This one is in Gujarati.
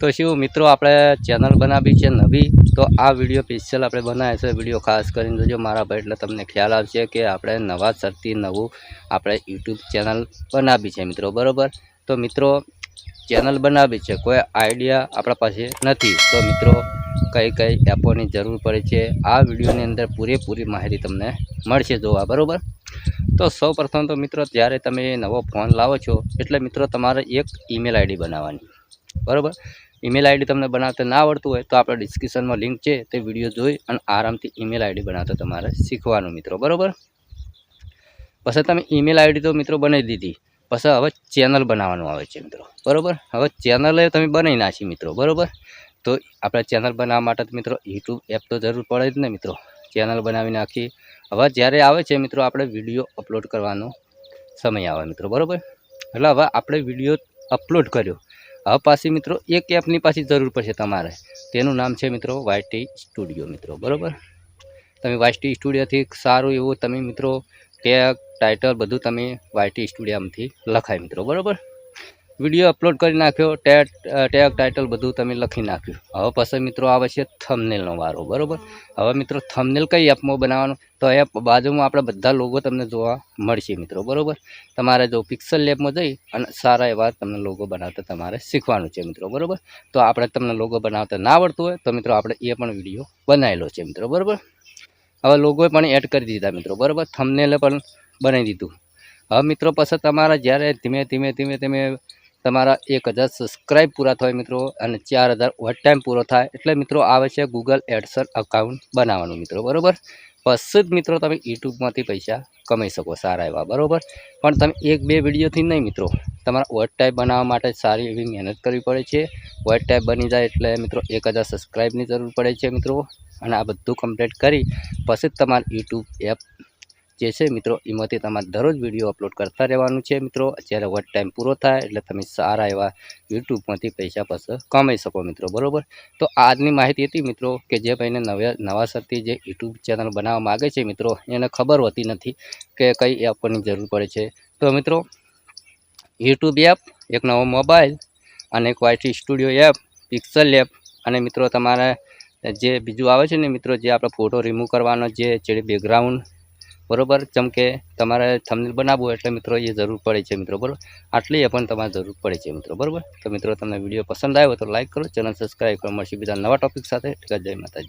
તો શું મિત્રો આપણે ચેનલ બનાવી છે નવી, તો આ વીડિયો સ્પેશિયલ આપણે બનાવ્યા છે. વીડિયો ખાસ કરીને જોજો મારા ભાઈ, એટલે તમને ખ્યાલ આવશે કે આપણે નવા સરથી નવું આપણે યુટ્યુબ ચેનલ બનાવી છે મિત્રો, બરાબર? તો મિત્રો, ચેનલ બનાવી છે, કોઈ આઈડિયા આપણા પાસે નથી. તો મિત્રો, કઈ કઈ એપોની જરૂર પડે છે, આ વિડીયોની અંદર પૂરેપૂરી માહિતી તમને મળશે જોવા, બરાબર? તો સૌ તો મિત્રો, જ્યારે તમે નવો ફોન લાવો છો, એટલે મિત્રો તમારે એક ઈમેલ આઈડી બનાવવાની, બરાબર? ઈમેલ આઈડી તમને બનાવતા ના આવડતું હોય તો આપણે ડિસ્ક્રિપ્શનમાં લિંક છે, તે વીડિયો જોઈ અને આરામથી ઈમેલ આઈડી બનાવતા તમારે શીખવાનું મિત્રો, બરાબર? પછી તમે ઈમેલ આઈડી તો મિત્રો બનાવી દીધી, પછી હવે ચેનલ બનાવવાનું આવે છે મિત્રો, બરાબર? હવે ચેનલ તમે બનાવી નાખી મિત્રો, બરાબર? તો આપણે ચેનલ બનાવવા માટે મિત્રો યુટ્યુબ એપ તો જરૂર પડે જ ને મિત્રો ચેનલ બનાવી નાખી. હવે જ્યારે આવે છે મિત્રો આપણે વીડિયો અપલોડ કરવાનો સમય આવે મિત્રો, બરાબર? એટલે હવે આપણે વીડિયો અપલોડ કર્યો. હવે પાછી મિત્રો, એક એપની પાછી જરૂર પડશે તમારે. તેનું નામ છે મિત્રો વાયટી સ્ટુડિયો મિત્રો, બરાબર? તમે વાયટી સ્ટુડિયોથી સારું એવું તમે મિત્રો ટેગ ટાઇટલ બધું તમે વાયટી સ્ટુડિયામાંથી લખાય મિત્રો, બરાબર? વીડિયો અપલોડ કરી નાખ્યો ટેગ ટેગ, ટાઇટલ બધું તમે લખી નાખ્યું. હવે પછી મિત્રો આવે છે થમનેલનો વારો, બરાબર? હવે મિત્રો થમનેલ કઈ એપમાં બનાવવાનું? તો એપ બાજુમાં આપણે બધા લોગો તમને જોવા મળશે મિત્રો, બરાબર? તમારે જો પિક્સલ લેબમાં જઈ અને સારા એવા તમને લોગો બનાવતા તમારે શીખવાનું છે મિત્રો, બરાબર? તો આપણે તમને લોગો બનાવતા ના આવડતું હોય તો મિત્રો આપણે એ પણ વીડિયો બનાવેલો છે મિત્રો, બરાબર? હવે લોગો પણ એડ કરી દીધા મિત્રો, બરાબર? થમનેલે પણ બનાવી દીધું. હવે મિત્રો પછી તમારા જ્યારે ધીમે ધીમે ધીમે ધીમે તમારા એક હજાર સબસ્ક્રાઈબ પૂરા થાય મિત્રો અને ચાર હજાર વોટ ટાઈમ પૂરો થાય. એટલે મિત્રો આવે છે ગૂગલ એડસર અકાઉન્ટ બનાવવાનું મિત્રો, બરાબર? પછી જ મિત્રો તમે યુટ્યુબમાંથી પૈસા કમાઈ શકો, સારા એવા, બરાબર? પણ તમે એક બે વિડીયોથી નહીં મિત્રો, તમારા વોચ ટાઈપ બનાવવા માટે સારી એવી મહેનત કરવી પડે છે. વોટ ટાઈપ બની જાય એટલે મિત્રો એક હજાર સબસ્ક્રાઈબની જરૂર પડે છે મિત્રો. અને આ બધું કમ્પ્લીટ કરી, પછી જ તમારે યુટ્યુબ એપ જે છે મિત્રો, એમાંથી તમારે દરરોજ વીડિયો અપલોડ કરતા રહેવાનું છે મિત્રો. જ્યારે વર્ક ટાઈમ પૂરો થાય એટલે તમે સારા એવા યુટ્યુબમાંથી પૈસા પાસે કમાઈ શકો મિત્રો, બરાબર? તો આજની માહિતી હતી મિત્રો કે જે ભાઈને નવા નવાસરથી જે યુટ્યુબ ચેનલ બનાવવા માગે છે મિત્રો, એને ખબર હોતી નથી કે કઈ એપની જરૂર પડે છે. તો મિત્રો, યુટ્યુબ એપ એક નવો મોબાઈલ અને એક સ્ટુડિયો એપ પિક્સલ એપ અને મિત્રો તમારે જે બીજું આવે છે ને મિત્રો, જે આપણે ફોટો રિમૂવ કરવાનો જે છે બેકગ્રાઉન્ડ બરોબર? જેમ કે તમારે થંબનેલ બનાવવું એટલે મિત્રો એ જરૂર પડે છે મિત્રો, બરાબર? આટલી એ પણ તમારે જરૂર પડે છે મિત્રો, બરાબર? તો મિત્રો તમને વીડિયો પસંદ આવ્યો તો લાઇક કરો, ચેનલ સબસ્ક્રાઈબ કરો મળશે બીજા નવા ટોપિક સાથે. જય માતાજી.